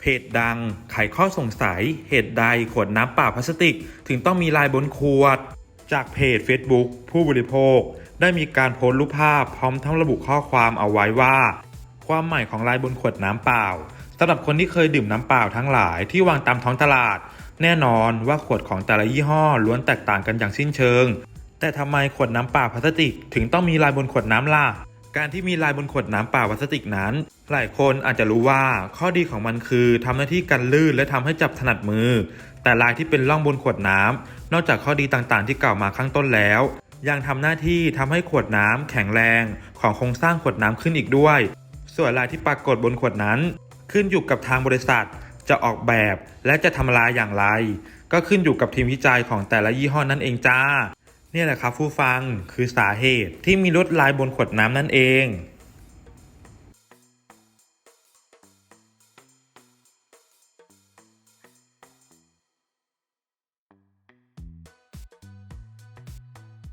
เพจดังไขข้อสงสัย เหตุใดขวดน้ำเปล่าพลาสติก ถึงต้องมีลายบนขวด จากเพจ Facebook ผู้บริโภค ได้มีการโพสต์รูปภาพพร้อมทั้งระบุข้อความเอาไว้ว่า ความหมายของลายบนขวดน้ำเปล่าสำหรับคนที่เคยดื่มน้ำเปล่าทั้งหลายที่วางตามท้องตลาด แน่นอนว่าขวดของแต่ละยี่ห้อล้วนแตกต่างกันอย่างสิ้นเชิง แต่ทำไมขวดน้ำเปล่าพลาสติก ถึงต้องมีลายบนขวดน้ำล่ะการที่มีลายบนขวดน้ำเปล่าพลาสติกนั้น หลายคนอาจจะรู้ว่าข้อดีของมันคือทำหน้าที่กันลื่นและทำให้จับถนัดมือ แต่ลายที่เป็นร่องบนขวดน้ำนอกจากข้อดีต่างๆ ที่กล่าวมาข้างต้นแล้ว ยังทำหน้าที่ทำให้ขวดน้ำแข็งแรงของโครงสร้างขวดน้ำขึ้นอีกด้วย ส่วนลายที่ปรากฏบนขวดนั้น ขึ้นอยู่กับทางบริษัทจะออกแบบและจะทำลายอย่างไร ก็ขึ้นอยู่กับทีมวิจัยของแต่ละยี่ห้อนั่นเองจ้า เนี่ยแหละครับผู้ฟังคือสาเหตุที่มีลวดลายบนขวดน้ำนั่นเอง